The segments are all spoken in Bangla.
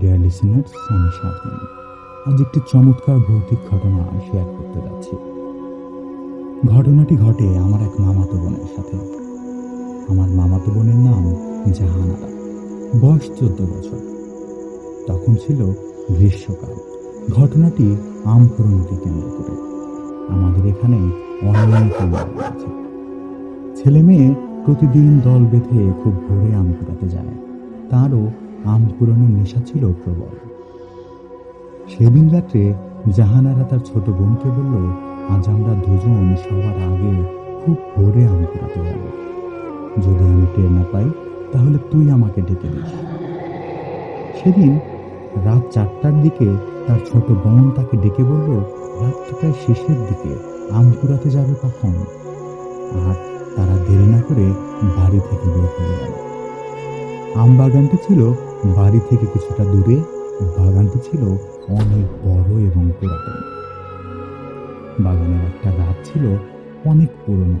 ডিয়ার লিসেনার্স আমি স্বাধীন আজ একটি চমৎকার ভৌতিক ঘটনা শেয়ার করতে যাচ্ছি। ঘটনাটি ঘটে আমার এক মামাতো বোনের সাথে। আমার মামাতো বোনের নাম জাহানারা। বয়স চোদ্দ বছর। তখন ছিল গ্রীষ্মকাল। ঘটনাটি আম কুড়োনোকে কেন্দ্র করে। আমাদের এখানে অনেক আছে। ছেলে মেয়ে প্রতিদিন দল বেঁধে খুব ভোরে আম কুড়াতে যায়। তারও আম কুড়ানোর নেশা ছিল প্রবল। সেদিন রাত্রে জাহানারা তার ছোট বোনকে বলল, আজ আমরা দুজন সবার আগে খুব ভোরে আম কুড়াতে যাব। যদি আমি টের না পাই, তাহলে তুই আমাকে ডেকে দিস। সেদিন রাত চারটার দিকে তার ছোট বোন তাকে ডেকে বলল, রাত প্রায় শেষের দিকে, আম কুড়াতে যাবে কখন? আর তারা দেরি না করে বাড়ি থেকে বের হয়ে গেল। আম বাগানটি ছিল বাড়ি থেকে কিছুটা দূরে। বাগানটি ছিল অনেক বড় এবং পুরাতন। বাগানের একটা গাছ ছিল অনেক পুরনো।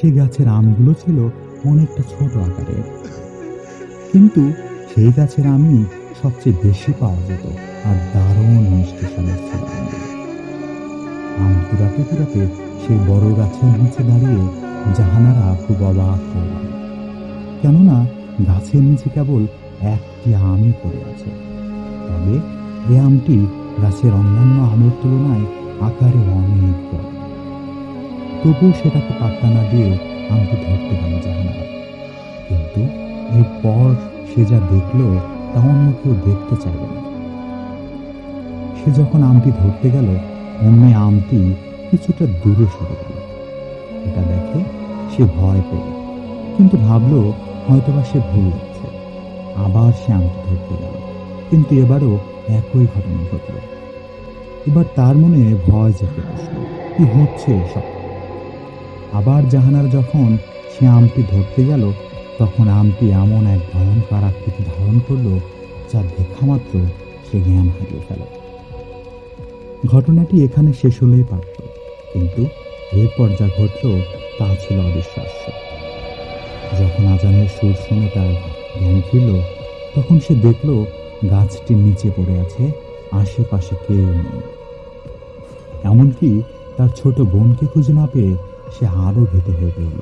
সেই গাছের আমগুলো ছিল অনেকটা ছোট আকারের। কিন্তু সেই গাছের আমই সবচেয়ে বেশি পাওয়া যেত আর দারুণ মিষ্টি স্বাদের ছিল আম কুড়াতে কুড়াতে সেই বড় গাছের নিচে দাঁড়িয়ে জাহানারা খুব অবাক গেল। কেননা গাছের নিচে কেবল একটি আমই পড়ে আছে। তবে এ আমটি গাছের অন্যান্য আমের তুলনায় আকারে অনেক বড়। তবুও সেটাকে পাত্তা না দিয়ে আমটি ধরতে গেল জাহানারা। কিন্তু এরপর সে যা দেখল তা অন্য কেউ দেখতে চাইবে না। সে যখন আমটি ধরতে গেল অমনি আমটি কিছুটা দূরে সরে গেল। এটা দেখে সে ভয় পেল, কিন্তু ভাবলো হয়তোবা সে ভুল যাচ্ছে আবার সে আমটি ধরতে গেল। কিন্তু এবারও একই ঘটনা ঘটল। এবার তার মনে ভয় চেপে বসল কি হচ্ছে এসব? আবার জাহানার যখন সে আমটি ধরতে গেল, তখন আমটি এমন এক ভয়ঙ্কর আকৃতি ধারণ করল, যা দেখা মাত্র সে জ্ঞান হারিয়ে ফেল। ঘটনাটি এখানে শেষ হলেই পারত, কিন্তু এরপর যা ঘটল তা ছিল অবিশ্বাস্য। যখন আজানের সুর শুনে তার জ্ঞান ফিরল, তখন সে দেখল গাছটির নিচে পড়ে আছে, আশেপাশে কেউ নেই। এমনকি তার ছোট বোনকে খুঁজে না পেয়ে সে আরও ভীত হয়ে পড়ল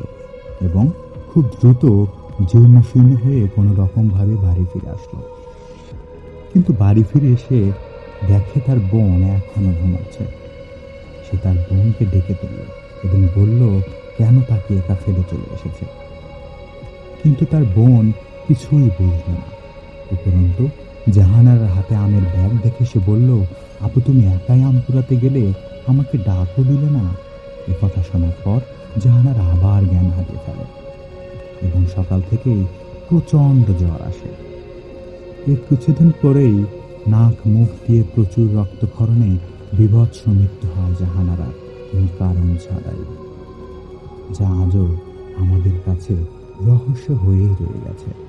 এবং খুব দ্রুত জীর্ণ শীর্ণ হয়ে কোনো রকমভাবে বাড়ি ফিরে আসলো। কিন্তু বাড়ি ফিরে এসে দেখে তার বোন এখনও ঘুমাচ্ছে। সে তার বোনকে ডেকে তুলল এবং বলল, কেন তাকে একা ফেলে চলে এসেছে? কিন্তু তার বোন কিছুই বুঝল না। উপরন্তু, জাহানার হাতে আমের ব্যাগ দেখে সে বলল, আপু, তুমি একাই আম কুড়াতে গেলে আমাকে ডাকও দিলে না? এ কথা শোনার পর জাহানার আবার জ্ঞান হারিয়ে ফেলে এবং সকাল থেকেই প্রচণ্ড জ্বর আসে। এর কিছুদিন পরেই নাক মুখ দিয়ে প্রচুর রক্তক্ষরণে বিভৎস মৃত্যু হয় জাহানারা কারণ ছাড়াই। যা আজও আমাদের কাছে রহস্য হয়েই রয়ে গেছে।